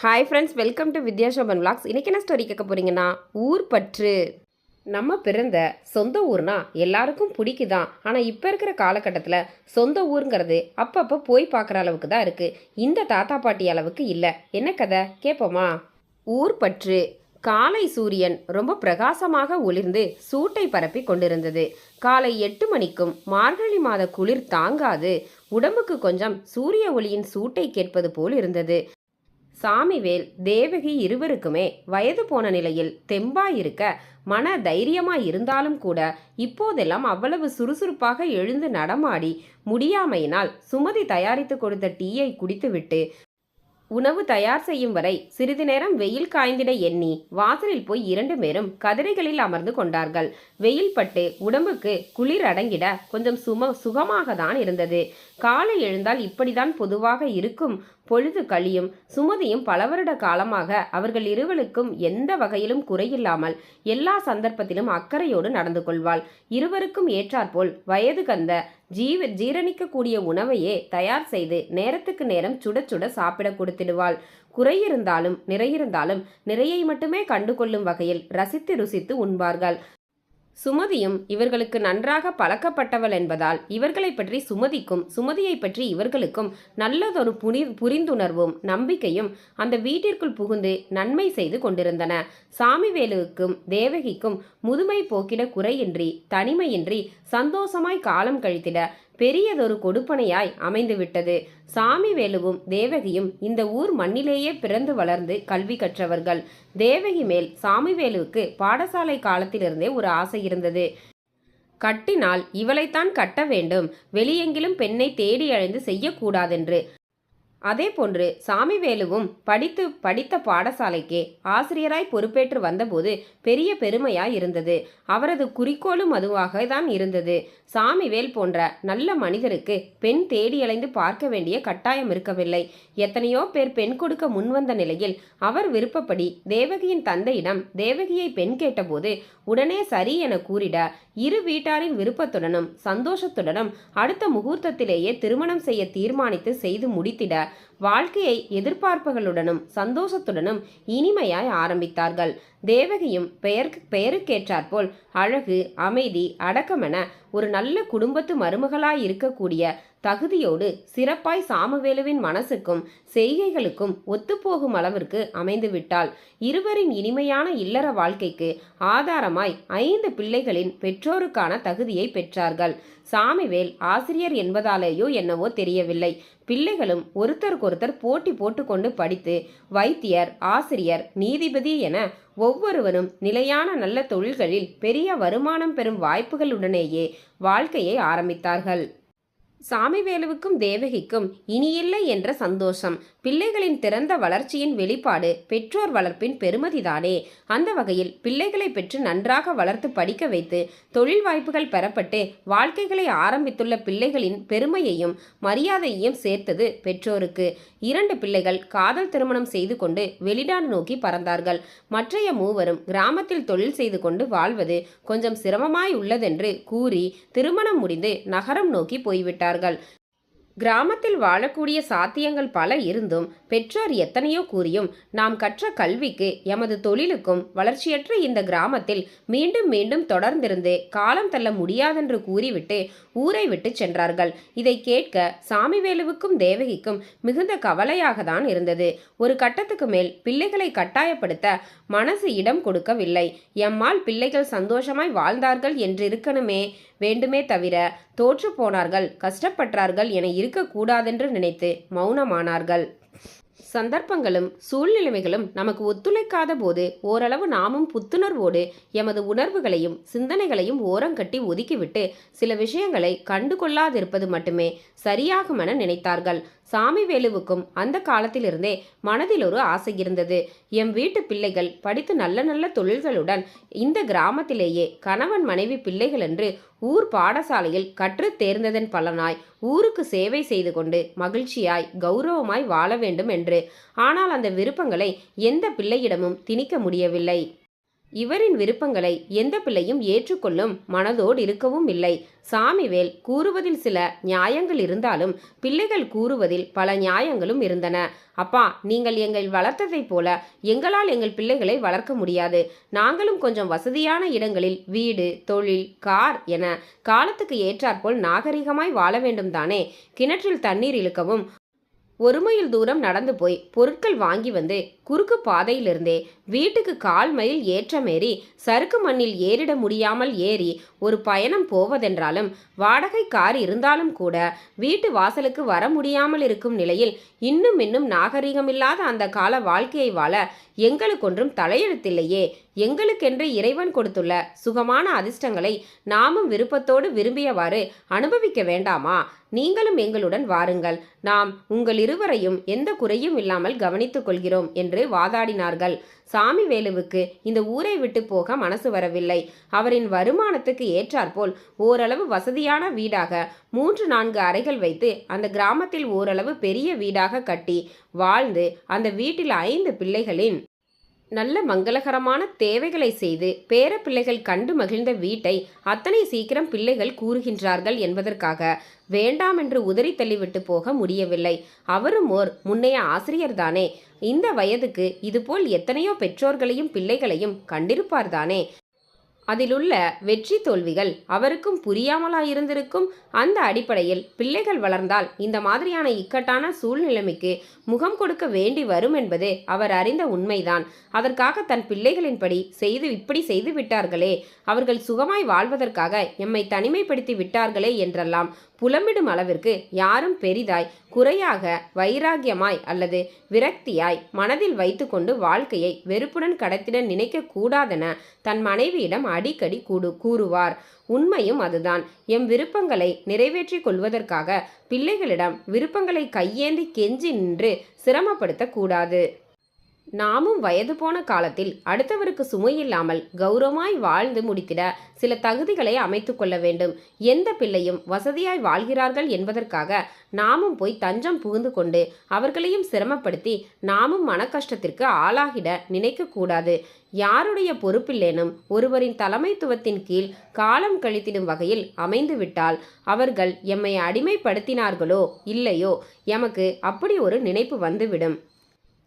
Hi friends welcome to Vidyasoban vlogs இன்றைக்கி என்ன story கேட்க போகிறீங்கன்னா ஊர் பற்று. நம்ம பிறந்த சொந்த ஊர்னா எல்லாருக்கும் பிடிக்குதான். ஆனால் இப்போ இருக்கிற காலகட்டத்தில் சொந்த ஊருங்கிறது அப்பப்போ போய் பார்க்குற அளவுக்கு தான் இருக்குது இந்த தாத்தா பாட்டி அளவுக்கு இல்லை. என்ன கதை? கேட்போமா ஊர் பற்று. காலை சூரியன் ரொம்ப பிரகாசமாக ஒளிர்ந்து சூட்டை பரப்பி கொண்டிருந்தது. காலை எட்டு மணிக்கும் மார்கழி மாத குளிர் தாங்காது. உடம்புக்கு கொஞ்சம் சூரிய ஒளியின் சூட்டை கேட்பது போல் இருந்தது. சாமிவேல் தேவகி இருவருக்குமே வயது போன நிலையில் தெம்பாயிருக்க மன தைரியமாய் இருந்தாலும் கூட இப்போதெல்லாம் அவ்வளவு சுறுசுறுப்பாக எழுந்து நடமாடி முடியாமையினால் சுமதி தயாரித்து கொடுத்த டீயை குடித்துவிட்டு உணவு தயார் செய்யும் வரை சிறிது நேரம் வெயில் காய்ந்திட எண்ணி வாசலில் போய் இரண்டு பேரும் கதிரைகளில் அமர்ந்து கொண்டார்கள். வெயில் பட்டு உடம்புக்கு குளிர் அடங்கிட கொஞ்சம் சும சுகமாக தான் இருந்தது. காலை எழுந்தால் இப்படிதான் பொதுவாக இருக்கும். பொழுது கழியும் சுமதியும் பல வருட காலமாக அவர்கள் இருவருக்கும் எந்த வகையிலும் குறையில்லாமல் எல்லா சந்தர்ப்பத்திலும் அக்கறையோடு நடந்து கொள்வாள். இருவருக்கும் ஏற்றாற்போல் வயது கந்த ஜீவ ஜீரணிக்கக்கூடிய உணவையே தயார் செய்து நேரத்துக்கு நேரம் சுட சுட சாப்பிட கொடுத்திடுவாள். குறையிருந்தாலும் நிறையிருந்தாலும் நிறையை மட்டுமே கண்டு கொள்ளும் வகையில் ரசித்து ருசித்து உண்பார்கள். சுமதியும் இவர்களுக்கு நன்றாக பழக்கப்பட்டவள் என்பதால் இவர்களை பற்றி சுமதிக்கும் சுமதியை பற்றி இவர்களுக்கும் நல்லதொரு புனி புரிந்துணர்வும் நம்பிக்கையும் அந்த வீட்டிற்குள் புகுந்து நன்மை செய்து கொண்டிருந்தன. சாமிவேலுவுக்கும் தேவகிக்கும் முதுமை போக்கிட குறையின்றி தனிமையின்றி சந்தோஷமாய் காலம் கழித்திட பெரியதொரு கொடுப்பனையாய் அமைந்துவிட்டது. சாமிவேலுவும் தேவகியும் இந்த ஊர் மண்ணிலேயே பிறந்து வளர்ந்து கல்வி கற்றவர்கள். தேவகி மேல் சாமிவேலுவுக்கு பாடசாலை காலத்திலிருந்தே ஒரு ஆசை இருந்தது. கட்டினால் இவளைத்தான் கட்ட வேண்டும். வெளியெங்கிலும் பெண்ணை தேடி அழைந்து செய்யக்கூடாதென்று. அதே போன்று சாமிவேலுவும் படித்து படித்த பாடசாலைக்கே ஆசிரியராய் பொறுப்பேற்று வந்தபோது பெரிய பெருமையாய் இருந்தது. அவரது குறிக்கோளும் அதுவாக தான் இருந்தது. சாமிவேல் போன்ற நல்ல மனிதருக்கு பெண் தேடியலைந்து பார்க்க வேண்டிய கட்டாயம் இருக்கவில்லை. எத்தனையோ பேர் பெண் கொடுக்க முன்வந்த நிலையில் அவர் விருப்பப்படி தேவகியின் தந்தையிடம் தேவகியை பெண் கேட்டபோது உடனே சரி என கூறிட இரு வீட்டாரின் விருப்பத்துடனும் சந்தோஷத்துடனும் அடுத்த முகூர்த்தத்திலேயே திருமணம் செய்ய தீர்மானித்து செய்து முடித்திட வாழ்க்கையை எதிர்பார்ப்புகளுடனும் சந்தோஷத்துடனும் இனிமையாய் ஆரம்பித்தார்கள். தேவகியும் பெயருக்கு பெயருக்கேற்றாற்போல் அழகு அமைதி அடக்கமென ஒரு நல்ல குடும்பத்து மருமகளாய் இருக்கக்கூடிய தகுதியோடு சிறப்பாய் சாமவேலுவின் மனசுக்கும் செய்கைகளுக்கும் ஒத்துப்போகும் அளவிற்கு அமைந்துவிட்டாள் இருவரின் இனிமையான இல்லற வாழ்க்கைக்கு ஆதாரமாய் ஐந்து பிள்ளைகளின் பெற்றோருக்கான தகுதியை பெற்றார்கள். சாமிவேல் ஆசிரியர் என்பதாலேயோ என்னவோ தெரியவில்லை. பிள்ளைகளும் ஒருத்தருக்கொருத்தர் போட்டி போட்டுக்கொண்டு படித்து வைத்தியர் ஆசிரியர் நீதிபதி என ஒவ்வொருவரும் நிலையான நல்ல தொழில்களில் பெரிய வருமானம் பெறும் வாய்ப்புகளுடனேயே வாழ்க்கையை ஆரம்பித்தார்கள். சாமிவேலுவுக்கும் தேவகிக்கும் இனியில்லை என்ற சந்தோஷம். பிள்ளைகளின் திறந்த வளர்ச்சியின் வெளிப்பாடு பெற்றோர் வளர்ப்பின் பெருமதிதானே. அந்த வகையில் பிள்ளைகளை பெற்று நன்றாக வளர்த்து படிக்க வைத்து தொழில் வாய்ப்புகள் பெறப்பட்டு வாழ்க்கைகளை ஆரம்பித்துள்ள பிள்ளைகளின் பெருமையையும் மரியாதையையும் சேர்த்தது பெற்றோருக்கு. இரண்டு பிள்ளைகள் காதல் திருமணம் செய்து கொண்டு வெளிநாடு நோக்கி பறந்தார்கள். மற்றைய மூவரும் கிராமத்தில் தொழில் செய்து கொண்டு வாழ்வது கொஞ்சம் சிரமமாய் உள்ளதென்று கூறி திருமணம் முடிந்து நகரம் நோக்கி போய்விட்டார் போய்விட்டார்கள் கிராமத்தில் வாழக்கூடிய சாத்தியங்கள் பல இருந்தும் பெற்றோர் எத்தனையோ கூறியும் நாம் கற்ற கல்விக்கு எமது தொழிலுக்கும் வளர்ச்சியற்ற இந்த கிராமத்தில் மீண்டும் மீண்டும் தொடர்ந்திருந்து காலம் தள்ள முடியாதென்று கூறிவிட்டு ஊரை விட்டு சென்றார்கள். இதை கேட்க சாமிவேலுவுக்கும் தேவகிக்கும் மிகுந்த கவலையாக தான் இருந்தது. ஒரு கட்டத்துக்கு மேல் பிள்ளைகளை கட்டாயப்படுத்த மனசு இடம் கொடுக்கவில்லை. எம்மால் பிள்ளைகள் சந்தோஷமாய் வாழ்ந்தார்கள் என்றிருக்கணுமே. வேண்டுமே தவிர தோற்று போனார்கள் கஷ்டப்பட்டார்கள் என இருக்கக்கூடாதென்று நினைத்து மௌனமானார்கள். சந்தர்ப்பங்களும் சூழ்நிலைமைகளும் நமக்கு ஒத்துழைக்காத போது ஓரளவு நாமும் புத்துணர்வோடு எமது உணர்வுகளையும் சிந்தனைகளையும் ஓரங்கட்டி ஒதுக்கிவிட்டு சில விஷயங்களை கண்டு கொள்ளாதிருப்பது மட்டுமே சரியாகும் என நினைத்தார்கள். சாமிவேலுவுக்கும் அந்த காலத்திலிருந்தே மனதில் ஒரு ஆசை இருந்தது. எம் வீட்டு பிள்ளைகள் படித்து நல்ல நல்ல தொழில்களுடன் இந்த கிராமத்திலேயே கணவன் மனைவி பிள்ளைகள் என்று ஊர் பாடசாலையில் கற்றுத் தேர்ந்ததன் பலனாய் ஊருக்கு சேவை செய்து கொண்டு மகிழ்ச்சியாய் கௌரவமாய் வாழ வேண்டும் என்று. ஆனால் அந்த விருப்பங்களை எந்த பிள்ளையிடமும் திணிக்க முடியவில்லை. இவரின் விருப்பங்களை எந்த பிள்ளையும் ஏற்றுக்கொள்ளும் மனதோடு இருக்கவும் இல்லை. சாமிவேல் கூறுவதில் சில நியாயங்கள் இருந்தாலும் பிள்ளைகள் கூறுவதில் பல நியாயங்களும் இருந்தன. அப்பா நீங்கள் எங்கள் வளர்த்ததைப் போல எங்களால் எங்கள் பிள்ளைகளை வளர்க்க முடியாது. நாங்களும் கொஞ்சம் வசதியான இடங்களில் வீடு தொழில் கார் என காலத்துக்கு ஏற்றாற்போல் நாகரிகமாய் வாழ வேண்டும் தானே. கிணற்றில் தண்ணீர் இழுக்கவும் ஒரு மைல் தூரம் நடந்து போய் பொருட்கள் வாங்கி வந்து குறுக்கு பாதையிலிருந்தே வீட்டுக்கு கால் மைல் ஏற்றமேறி சறுக்கு மண்ணில் ஏறிட முடியாமல் ஏறி ஒரு பயணம் போவதென்றாலும் வாடகை கார் இருந்தாலும் கூட வீட்டு வாசலுக்கு வர முடியாமல் இருக்கும் நிலையில் இன்னும் இன்னும் நாகரிகமில்லாத அந்த கால வாழ்க்கையை வாழ எங்களுக்கொன்றும் தலையெழுத்தில்லையே. எங்களுக்கென்று இறைவன் கொடுத்துள்ள சுகமான அதிர்ஷ்டங்களை நாமும் விருப்பத்தோடு விரும்பியவாறு அனுபவிக்க வேண்டாமா? நீங்களும் எங்களுடன் வாருங்கள். நாம் உங்கள் இருவரையும் எந்த குறையும் இல்லாமல் கவனித்துக் கொள்கிறோம் என்று வாதாடினார்கள். சாமிவேலுவுக்கு இந்த ஊரை விட்டு போக மனசு வரவில்லை. அவரின் வருமானத்துக்கு ஏற்றாற்போல் ஓரளவு வசதியான வீடாக மூன்று நான்கு அறைகள் வைத்து அந்த கிராமத்தில் ஓரளவு பெரிய வீடாக கட்டி வாழ்ந்து அந்த வீட்டில் ஐந்து பிள்ளைகளின் நல்ல மங்களகரமான தேவைகளை செய்து பேர பிள்ளைகள் கண்டு மகிழ்ந்த வீட்டை அத்தனை சீக்கிரம் பிள்ளைகள் கூறுகின்றார்கள் என்பதற்காக வேண்டாம் என்று உதறி தள்ளிவிட்டு போக முடியவில்லை. அவரும் ஓர் முன்னைய ஆசிரியர்தானே. இந்த வயதுக்கு இதுபோல் எத்தனையோ பெற்றோர்களையும் பிள்ளைகளையும் கண்டிருப்பார்தானே. அதிலுள்ள வெற்றி தோல்விகள் அவருக்கும் புரியாமலாயிருந்திருக்கும் அந்த அடிப்படையில் பிள்ளைகள் வளர்ந்தால் இந்த மாதிரியான இக்கட்டான சூழ்நிலைமைக்கு முகம் கொடுக்க வேண்டி வரும் என்பது அவர் அறிந்த உண்மைதான். அதற்காக தன் பிள்ளைகளின்படி செய்து இப்படி செய்து விட்டார்களே. அவர்கள் சுகமாய் வாழ்வதற்காக எம்மை தனிமைப்படுத்தி விட்டார்களே என்றெல்லாம் புலம்பிடும் அளவிற்கு யாரும் பெரிதாய் குறையாக வைராகியமாய் அல்லது விரக்தியாய் மனதில் வைத்துக்கொண்டு வாழ்க்கையை வெறுப்புடன் கடத்திட நினைக்க கூடாதென தன் மனைவியிடம் அடிக்கடி கூடு கூறுவார். உண்மையும் அதுதான். எம் விருப்பங்களை நிறைவேற்றிக் கொள்வதற்காக பிள்ளைகளிடம் விருப்பங்களை கையேந்தி கெஞ்சி நின்று சிரமப்படுத்தக்கூடாது நாமும் வயது போன காலத்தில் அடுத்தவருக்கு சுமையில்லாமல் கௌரவமாய் வாழ்ந்து முடித்திட சில தகுதிகளை அமைத்து கொள்ள வேண்டும். எந்த பிள்ளையும் வசதியாய் வாழ்கிறார்கள் என்பதற்காக நாமும் போய் தஞ்சம் புகுந்து கொண்டு அவர்களையும் சிரமப்படுத்தி நாமும் மனக்கஷ்டத்திற்கு ஆளாகிட நினைக்கக்கூடாது. யாருடைய பொறுப்பில்லேனும் ஒருவரின் தலைமைத்துவத்தின் கீழ் காலம் கழித்திடும் வகையில் அமைந்துவிட்டால் அவர்கள் எம்மை அடிமைப்படுத்தினார்களோ இல்லையோ எமக்கு அப்படி ஒரு நினைப்பு வந்துவிடும்.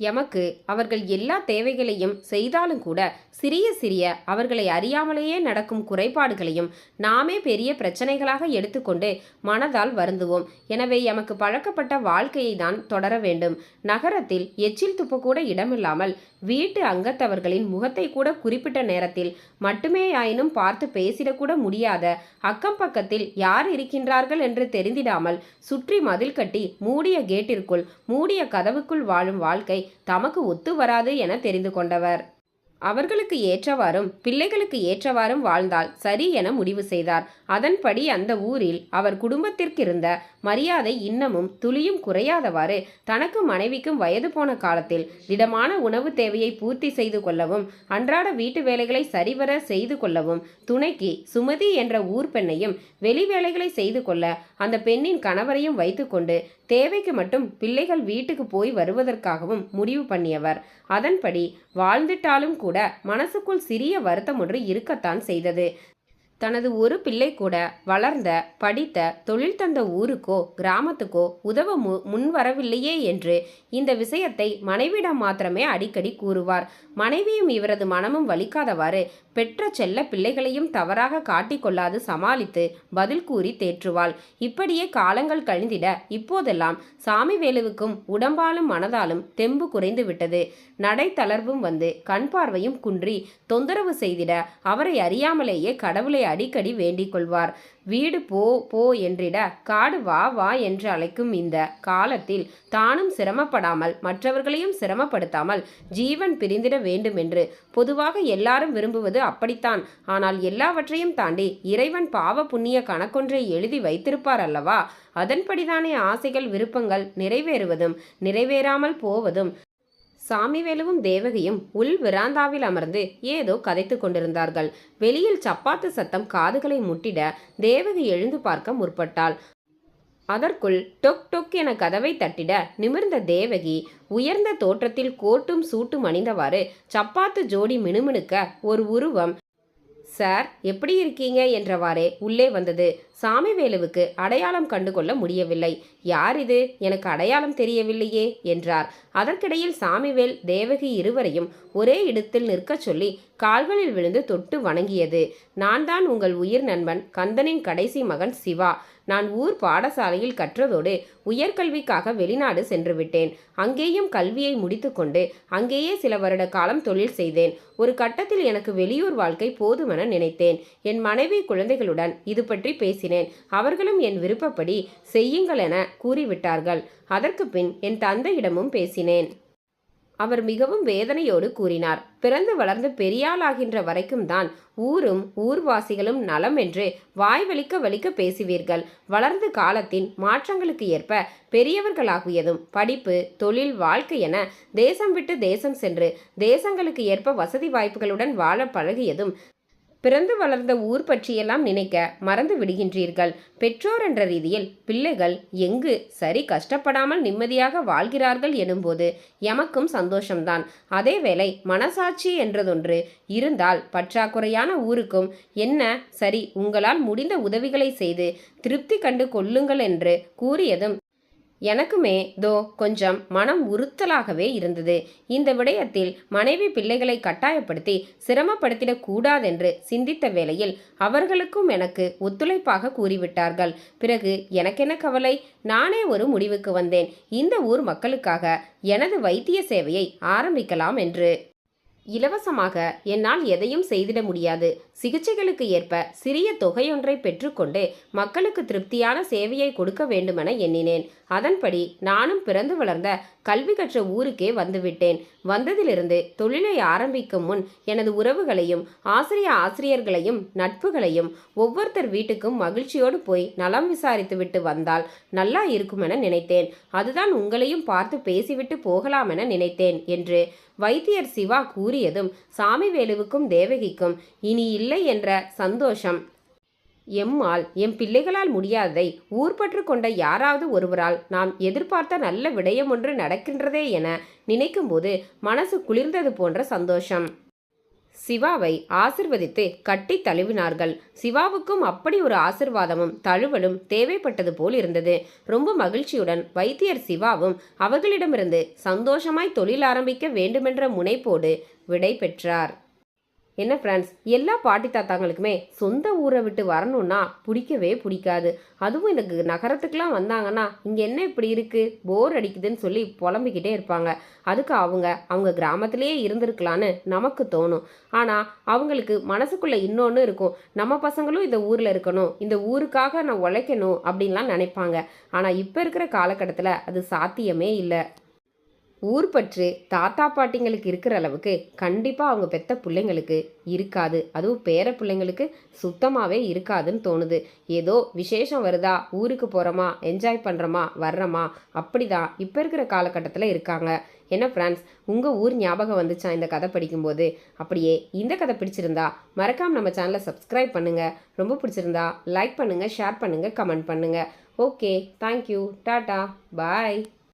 எமக்கு அவர்கள் எல்லா தேவைகளையும் செய்தாலும் கூட சிறிய சிறிய அவர்களை அறியாமலேயே நடக்கும் குறைபாடுகளையும் நாமே பெரிய பிரச்சனைகளாக எடுத்துக்கொண்டு மனதால் வருந்துவோம். எனவே எமக்கு பழக்கப்பட்ட வாழ்க்கையை தான் தொடர வேண்டும். நகரத்தில் எச்சில் துப்பக்கூட இடமில்லாமல் வீட்டு அங்கத்தவர்களின் முகத்தை கூட குறிப்பிட்ட நேரத்தில் மட்டுமேயாயினும் பார்த்து பேசிடக்கூட முடியாத அக்கம் பக்கத்தில் யார் இருக்கின்றார்கள் என்று தெரிந்திடாமல் சுற்றி மதில் கட்டி மூடிய கேட்டிற்குள் மூடிய கதவுக்குள் வாழும் வாழ்க்கை தமக்கு ஒத்து வராது என தெரிந்து கொண்டவர். அவர்களுக்கு ஏற்றவாறும் பிள்ளைகளுக்கு ஏற்றவாறும் வாழ்ந்தால் சரி என முடிவு செய்தார். அதன்படி அந்த ஊரில் அவர் குடும்பத்திற்கிருந்த மரியாதை இன்னமும் துளியும் குறையாதவாறு தனக்கு மனைவிக்கும் வயது போன காலத்தில் திடமான உணவு தேவையை பூர்த்தி செய்து கொள்ளவும் அன்றாட வீட்டு வேலைகளை சரிவர செய்து கொள்ளவும் துணைக்கு சுமதி என்ற ஊர் பெண்ணையும் வெளி வேலைகளை செய்து கொள்ள அந்த பெண்ணின் கணவரையும் வைத்துக்கொண்டு தேவைக்கு மட்டும் பிள்ளைகள் வீட்டுக்கு போய் வருவதற்காகவும் முடிவு பண்ணியவர். அதன்படி வாழ்ந்துட்டாலும் கூட மனசுக்குள் சிறிய வருத்தம் ஒன்று இருக்கத்தான் செய்தது. தனது ஒரு பிள்ளை கூட வளர்ந்த படித்த தொழில் தந்த ஊருக்கோ கிராமத்துக்கோ உதவ மு முன்வரவில்லையே என்று இந்த விஷயத்தை மனைவியிடம் மாத்திரமே அடிக்கடி கூறுவார். மனைவியும் இவரது மனமும் வலிக்காதவாறு பெற்ற செல்ல பிள்ளைகளையும் தவறாக காட்டிக்கொள்ளாது சமாளித்து பதில் கூறி தேற்றுவாள். இப்படியே காலங்கள் கழிந்திட இப்போதெல்லாம் சாமிவேலுவுக்கும் உடம்பாலும் மனதாலும் தெம்பு குறைந்து விட்டது. நடை தளர்வும் வந்து கண் பார்வையும் குன்றி தொந்தரவு செய்திட அவரை அறியாமலேயே கடவுளை அடிக்கடி வேண்டிக் கொள்வார் வீடு போ போ என்றிட காடு வா வா என்று அழைக்கும் இந்த காலத்தில் தானும் சிரமப்படாமல் மற்றவர்களையும் சிரமப்படுத்தாமல் ஜீவன் பிரிந்திட வேண்டுமென்று பொதுவாக எல்லாரும் விரும்புவது அப்படித்தான். ஆனால் எல்லாவற்றையும் தாண்டி இறைவன் பாவ புண்ணிய கணக்கொன்றை எழுதி வைத்திருப்பார் அல்லவா? அதன்படிதானே ஆசைகள் விருப்பங்கள் நிறைவேறுவதும் நிறைவேறாமல் போவதும் சாமிவேலுவும் தேவகியும் உள் விராந்தாவில் அமர்ந்து ஏதோ கதைத்து கொண்டிருந்தார்கள். வெளியில் சப்பாத்து சத்தம் காதுகளை முட்டிட தேவகி எழுந்து பார்க்க முற்பட்டாள். அதற்குள் டொக் டொக் என கதவை தட்டிட நிமிர்ந்த தேவகி உயர்ந்த தோற்றத்தில் கோட்டும் சூட்டும் அணிந்தவாறு சப்பாத்து ஜோடி மினுமினுக்க ஒரு உருவம் சார் எப்படி இருக்கீங்க? என்றவாறே உள்ளே வந்தது. சாமிவேலுவுக்கு அடையாளம் கண்டுகொள்ள முடியவில்லை. யார் இது? எனக்கு அடையாளம் தெரியவில்லையே என்றார். அதற்கிடையில் சாமிவேல் தேவகி இருவரையும் ஒரே இடத்தில் நிற்கச் சொல்லி கால்களில் விழுந்து தொட்டு வணங்கியது. நான் தான் உங்கள் உயிர் நண்பன் கந்தனின் கடைசி மகன் சிவா. நான் ஊர் பாடசாலையில் கற்றதோடு உயர்கல்விக்காக வெளிநாடு சென்று விட்டேன். அங்கேயும் கல்வியை முடித்துக்கொண்டு அங்கேயே சில வருட காலம் தொழில் செய்தேன். ஒரு கட்டத்தில் எனக்கு வெளியூர் வாழ்க்கை போதுமென நினைத்தேன். என் மனைவி குழந்தைகளுடன் இது பற்றி பேசி பேசினேன். அவர்களும் என் விருப்பப்படி செய்யுங்கள் என கூறிவிட்டார்கள். அதற்கு பின் என் தந்தையிடமும் பேசினேன். அவர் மிகவும் வேதனையோடு கூறினார். பிறந்து வளர்ந்து பெரியாளாகின்ற வரைக்கும் தான் ஊரும் ஊர்வாசிகளும் நலம் என்று வாய்வலிக்க வலிக்க பேசுவீர்கள். வளர்ந்து காலத்தின் மாற்றங்களுக்கு ஏற்ப பெரியவர்களாகியதும் படிப்பு தொழில் வாழ்க்கை என தேசம் விட்டு தேசம் சென்று தேசங்களுக்கு ஏற்ப வசதி வாய்ப்புகளுடன் வாழ பழகியதும் பிறந்து வளர்ந்த ஊர் பற்றியெல்லாம் நினைக்க மறந்து விடுகின்றீர்கள். பெற்றோர் என்ற ரீதியில் பிள்ளைகள் எங்கு சரி கஷ்டப்படாமல் நிம்மதியாக வாழ்கிறார்கள் எனும்போது எமக்கும் சந்தோஷம்தான். அதேவேளை மனசாட்சி என்றதொன்று இருந்தால் பற்றாக்குறையான ஊருக்கும் என்ன சரி உங்களால் முடிந்த உதவிகளை செய்து திருப்தி கண்டு கொள்ளுங்கள் என்று கூறியதும் எனக்குமே தோ கொஞ்சம் மனம் உறுத்தலாகவே இருந்தது. இந்த விடயத்தில் மனைவி பிள்ளைகளை கட்டாயப்படுத்தி சிரமப்படுத்திடக் கூடாதென்று சிந்தித்த வேளையில் அவர்களுக்கும் எனக்கு ஒத்துழைப்பாக கூறிவிட்டார்கள். பிறகு எனக்கென்ன கவலை? நானே ஒரு முடிவுக்கு வந்தேன். இந்த ஊர் மக்களுக்காக எனது வைத்திய சேவையை ஆரம்பிக்கலாம் என்று. இலவசமாக என்னால் எதையும் செய்திட முடியாது. சிகிச்சைகளுக்கு ஏற்ப சிறிய தொகையொன்றை பெற்றுக்கொண்டு மக்களுக்கு திருப்தியான சேவையை கொடுக்க வேண்டுமென எண்ணினேன். அதன்படி நானும் பிறந்து வளர்ந்த கல்வி கற்ற ஊருக்கே வந்துவிட்டேன். வந்ததிலிருந்து தொழிலை ஆரம்பிக்கும் முன் எனது உறவுகளையும் ஆசிரிய ஆசிரியர்களையும் நட்புகளையும் ஒவ்வொருத்தர் வீட்டுக்கும் மகிழ்ச்சியோடு போய் நலம் விசாரித்துவிட்டு வந்தால் நல்லா இருக்குமென நினைத்தேன். அதுதான் உங்களையும் பார்த்து பேசிவிட்டு போகலாமென நினைத்தேன் என்று வைத்தியர் சிவா கூறியதும் சாமிவேலுவுக்கும் தேவகிக்கும் இனி இல்லை என்ற சந்தோஷம் எம்மால் எம் பிள்ளைகளால் முடியாததை ஊர்பற்று கொண்ட யாராவது ஒருவரால் நாம் எதிர்பார்த்த நல்ல விடயம் ஒன்று நடக்கின்றதே என நினைக்கும்போது மனசு குளிர்ந்தது போன்ற சந்தோஷம். சிவாவை ஆசிர்வதித்து கட்டி தழுவினார்கள். சிவாவுக்கும் அப்படி ஒரு ஆசிர்வாதமும் தழுவலும் தேவைப்பட்டது போல் இருந்தது. ரொம்ப மகிழ்ச்சியுடன் வைத்தியர் சிவாவும் அவர்களிடமிருந்து சந்தோஷமாய் தொழில் ஆரம்பிக்க வேண்டுமென்ற முனைப்போடு விடை பெற்றார் என்ன ஃப்ரெண்ட்ஸ் எல்லா பாட்டி தாத்தாங்களுக்குமே சொந்த ஊரை விட்டு வரணும்னா பிடிக்கவே பிடிக்காது. அதுவும் இந்த நகரத்துக்குலாம் வந்தாங்கன்னா இங்கே என்ன இப்படி இருக்குது போர் அடிக்குதுன்னு சொல்லி புலம்பிக்கிட்டே இருப்பாங்க. அதுக்கு அவங்க அவங்க கிராமத்திலேயே இருந்திருக்கலான்னு நமக்கு தோணும். ஆனால் அவங்களுக்கு மனசுக்குள்ளே இன்னொன்று இருக்கும். நம்ம பசங்களும் இந்த ஊரில் இருக்கணும். இந்த ஊருக்காக நான் உழைக்கணும் அப்படின்லாம் நினைப்பாங்க. ஆனால் இப்போ இருக்கிற காலகட்டத்தில் அது சாத்தியமே இல்லை. ஊர் பற்று தாத்தா பாட்டிங்களுக்கு இருக்கிற அளவுக்கு கண்டிப்பாக அவங்க பெத்த பிள்ளைங்களுக்கு இருக்காது. அதுவும் பேர பிள்ளைங்களுக்கு சுத்தமாகவே இருக்காதுன்னு தோணுது. ஏதோ விசேஷம் வருதா ஊருக்கு போகிறோமா என்ஜாய் பண்ணுறோமா வர்றோமா? அப்படி தான் இப்போ இருக்கிற காலகட்டத்தில் இருக்காங்க. என்ன ஃப்ரெண்ட்ஸ் உங்கள் ஊர் ஞாபகம் வந்துச்சா இந்த கதை படிக்கும்போது? அப்படியே இந்த கதை பிடிச்சிருந்தா மறக்காம நம்ம சேனலை சப்ஸ்கிரைப் பண்ணுங்கள் ரொம்ப பிடிச்சிருந்தா லைக் பண்ணுங்கள் ஷேர் பண்ணுங்கள் கமெண்ட் பண்ணுங்கள் ஓகே தேங்க்யூ டாட்டா பாய்